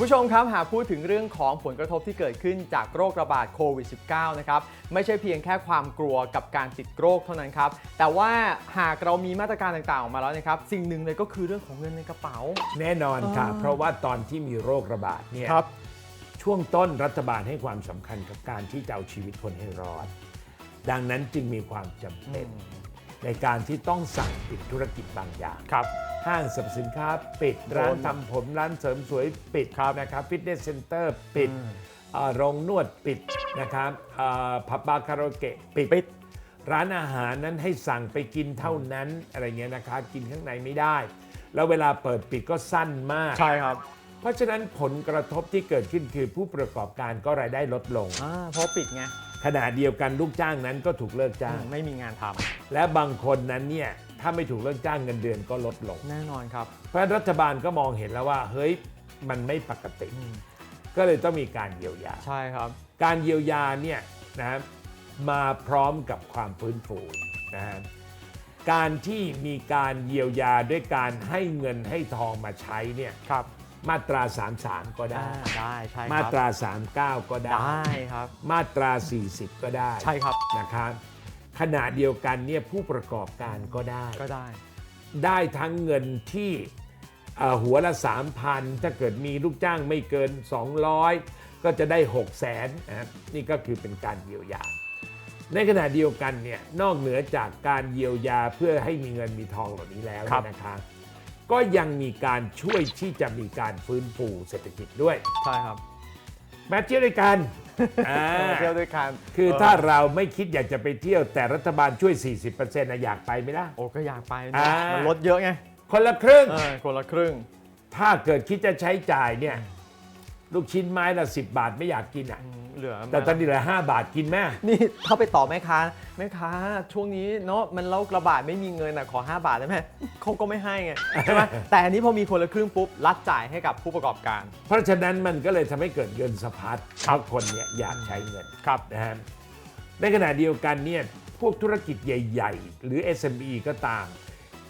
คุณผู้ชมครับ หากพูดถึงเรื่องของผลกระทบที่เกิดขึ้นจากโรคระบาดโควิด -19 นะครับไม่ใช่เพียงแค่ความกลัวกับการติดโรคเท่านั้นครับ แต่ว่าหากเรามีมาตรการต่างๆออกมาแล้วนะครับ สิ่งหนึ่งเลยก็คือเรื่องของเงินในกระเป๋า แน่นอนค่ะอ่าเพราะว่าตอนที่มีโรคระบาดเนี่ยครับ ช่วงต้นรัฐบาลให้ความสำคัญกับการที่จะเอาชีวิตคนให้รอด ดังนั้นจึงมีความจำเป็น ในการที่ต้องสั่งปิดธุรกิจบางอย่าง ครับ ห้างสรรพสินค้าปิดโดนร้านทำผมร้านเสริมสวยปิดนะครับฟิตเนสเซ็นเตอร์ปิดอืมเอ่อโรงนวดปิดนะครับเอ่อผับบาร์คาราโอเกะปิดปิด ร้านอาหารนั้นให้สั่งไปกินเท่านั้นอะไรเงี้ยนะคะกินข้างในไม่ได้ แล้วเวลาเปิดปิดก็สั้นมาก ใช่ครับเพราะฉะนั้นผลกระทบที่เกิดขึ้นคือผู้ประกอบการก็รายได้ลดลง อ่าเพราะปิดไง ขณะเดียวกันลูกจ้างนั้นก็ถูกเลิกจ้าง ไม่มีงานทำและบางคนนั้นเนี่ยถ้าไม่ถูกเลิกจ้างเงินเดือนก็ลดลง แน่นอนครับ เพราะฉะนั้นรัฐบาลก็มองเห็นแล้วว่า เฮ้ยมันไม่ปกติ ก็เลยต้องมีการเยียวยา ใช่ครับ การเยียวยาเนี่ยนะมาพร้อมกับความฟื้นฟูนะฮะการที่มีการเยียวยาด้วยการให้เงินให้ทองมาใช้เนี่ยครับ มาตรา 33 ก็ได้ อ่าได้ใช่ครับมาตรา 39 ก็ได้ ได้ครับ มาตรา 40 ก็ได้ใช่ครับ นะครับขณะเดียวกันเนี่ยผู้ประกอบการก็ได้ ก็ได้ ได้ทั้งเงินที่เอ่อหัวละ 3,000 ถ้าเกิดมีลูกจ้างไม่เกิน 200 ก็จะได้ 6 0 0แสนนะครับนี่ก็คือเป็นการเยียวยา ในขณะเดียวกันเนี่ยนอกเหนือจากการเยียวยาเพื่อให้มีเงินมีทองเหล่านี้แล้วครับ เนี่ยนะคะ ก็ยังมีการช่วยที่จะมีการฟื้นฟูเศรษฐกิจด้วย ใช่ครับมาเที่ยวด้วยกันอ่าเที่ยวด้วยกันคือเถ้าเราไม่คิดอยากจะไปเที่ยวแต่รัฐบาลช่วย 40%นะอยากไปไหมล่ะ โอ้ก็อยากไปอ่านะมันลดเยอะไงคนละครึ่ง เออคนละครึ่ง ถ้าเกิดคิดจะใช้จ่ายเนี่ย ลูกชิ้นไม้ละ 10 บาทไม่อยากกินอะ เหลือแต่ตอนนี้เหลือ5บาทกินแม่นี่ถ้าไปต่อแม่ค้าแม่ค้าช่วงนี้เนาะมันเล่ากระบาดไม่มีเงินอะขอ 5 บาทได้ไหมเขาก็ไม่ให้ไงใช่ไหมแต่อันนี้พอมีคนละครึ่งปุ๊บรัดจ่ายให้กับผู้ประกอบการ เพราะฉะนั้นมันก็เลยทำให้เกิดเงินสะพัดเพราะคนเนี่ยอยากใช้เงินครับนะฮะในขณะเดียวกันเนี่ยพวกธุรกิจใหญ่ ๆ หรือ SME ก็ตาม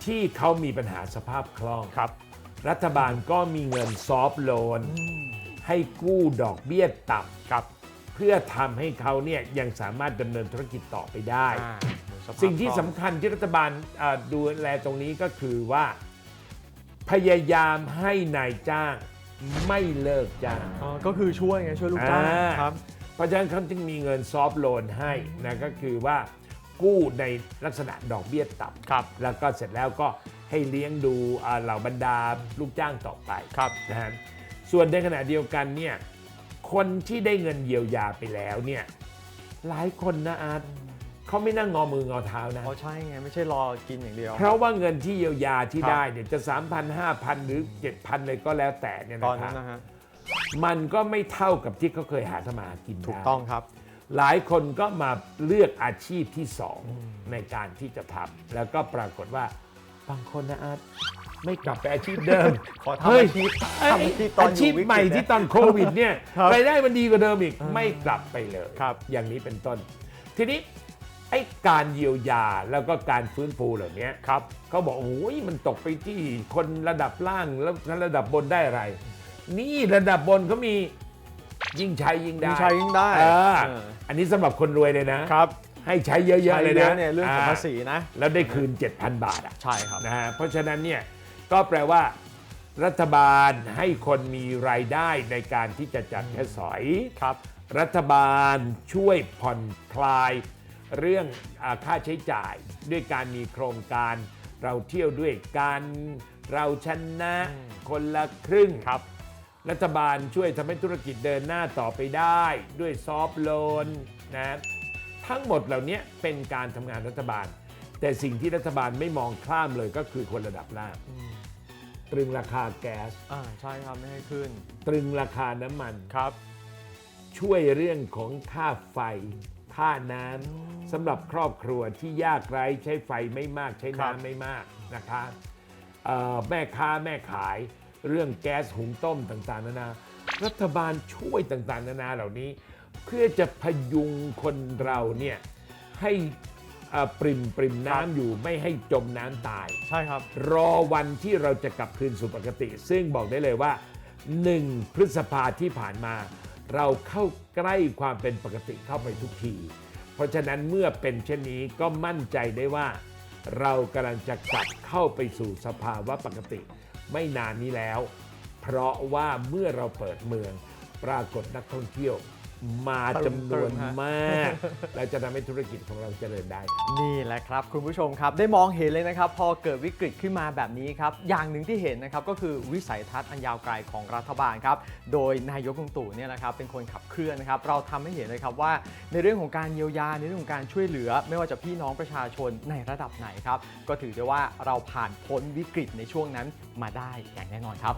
ที่เขามีปัญหาสภาพคล่องครับ รัฐบาลก็มีเงินซอฟต์โลนให้กู้ดอกเบี้ยต่ำครับเพื่อทำให้เขาเนี่ยยังสามารถดำเนินธุรกิจต่อไปได้ อ่าเหมือนสภาพสิ่งที่คล่อสำคัญที่รัฐบาลอ่าดูแลตรงนี้ก็คือว่า พยายามให้นายจ้างไม่เลิกจ้าง อ๋อก็คือช่วยไงช่วยลูกจ้างอ่า ครับ เพราะฉะนั้นเขาจึงมีเงินซอฟต์โลนให้นะก็คือว่ากู้ในลักษณะดอกเบี้ยต่ำครับแล้วก็เสร็จแล้วก็ให้เลี้ยงดูอ่าเหล่าบรรดาลูกจ้างต่อไปครับ นะฮะส่วนในขณะเดียวกันเนี่ย คนที่ได้เงินเยียวยาไปแล้วเนี่ยหลายคนนะอาร์ตเขาไม่นั่งงอมืองอเท้านะเพราะใช่ไงไม่ใช่รอกินอย่างเดียว เพราะว่าเงินที่เยียวยาที่ครับได้เนี่ยจะ 3,000 5,000 หรือ 7,000 เลยก็แล้วแต่เนี่ยตอนนะคนั้นรับนะฮะมันก็ไม่เท่ากับที่เขาเคยหาสมาหากินถูกได้ ต้องครับ หลายคนก็มาเลือกอาชีพที่สองในการที่จะทำแล้วก็ปรากฏว่าบางคนนะอาร์ต ไม่กลับไปอาชีพเดิม ขอทำเฮ้ยอาชีพเอ้ยทำอาชีพตอนอยู่อาชีพวิกฤตใหม่เนี่ยที่ตอนโควิดเนี่ยครับรายได้มันดีกว่าเดิมอีกอ่าไม่กลับไปเลย ครับ อย่างนี้เป็นต้น ทีนี้ไอ้การเยียวยาแล้วก็การฟื้นฟูเหล่านี้ครับเขาบอกโอ้ยมันตกไปที่คนระดับล่างแล้วระดับบนได้อะไร นี่ระดับบนเขามียิ่งใช้ยิ่งได้ยิ่งใช้ยิ่งได้เออเออ อันนี้สำหรับคนรวยเลยนะ ครับให้ใช้เยอะๆเลยนะเนี่ยเรื่องของาภาษีนะ แล้วได้คืน 7,000 บาทอะใช่ครับ นะฮะเพราะฉะนั้นเนี่ย ก็แปลว่า รัฐบาลให้คนมีรายได้ในการที่จะจัดแค่สอย ครับ รัฐบาลช่วยผ่อนคลาย เรื่องอาค่าใช้จ่าย ด้วยการมีโครงการเราเที่ยวด้วยกันเราชนะคนละครึ่ง ครับ รัฐบาลช่วยทำให้ธุรกิจเดินหน้าต่อไปได้ด้วยซอฟต์โลนนะทั้งหมดเหล่านี้เป็นการทำงานรัฐบาล แต่สิ่งที่รัฐบาลไม่มองข้ามเลยก็คือคนระดับล่าง ตรึงราคาแก๊ส อ่าใช่ครับไม่ให้ขึ้นตรึงราคาน้ำมัน ครับ ช่วยเรื่องของค่าไฟค่าน้ำสำหรับครอบครัวที่ยากไร้ใช้ไฟไม่มากใช้ครับ น้ำไม่มากนะคะเอ่อแม่ค้าแม่ขายเรื่องแก๊สหุงต้มต่างๆนานา รัฐบาลช่วยต่างๆนานาเหล่านี้ เพื่อจะพยุงคนเราเนี่ยให้เอ่อปริมปริมน้ำอยู่ไม่ให้จมน้ำตาย ใช่ครับ รอวันที่เราจะกลับคืนสู่ปกติ ซึ่งบอกได้เลยว่า 1 พฤษภาที่ผ่านมา เราเข้าใกล้ความเป็นปกติเข้าไปทุกที เพราะฉะนั้นเมื่อเป็นเช่นนี้ก็มั่นใจได้ว่า เรากำลังจะกลับเข้าไปสู่สภาวะปกติ ไม่นานนี้แล้ว เพราะว่าเมื่อเราเปิดเมือง ปรากฏนักท่องเที่ยว มาจำนวนมากและจะทำให้ธุรกิจของเราเจริญได้ นี่แหละครับคุณผู้ชมครับ ได้มองเห็นเลยนะครับ พอเกิดวิกฤตขึ้นมาแบบนี้ครับ อย่างหนึ่งที่เห็นนะครับก็คือวิสัยทัศน์อันยาวไกลของรัฐบาลครับ โดยนายกลุงตู่เนี่ยนะครับเป็นคนขับเคลื่อนนะครับ เราทำให้เห็นเลยครับว่าในเรื่องของการเยียวยาในเรื่องของการช่วยเหลือ ไม่ว่าจะพี่น้องประชาชนในระดับไหนครับ ก็ถือได้ว่าเราผ่านพ้นวิกฤตในช่วงนั้นมาได้อย่างแน่นอนครับ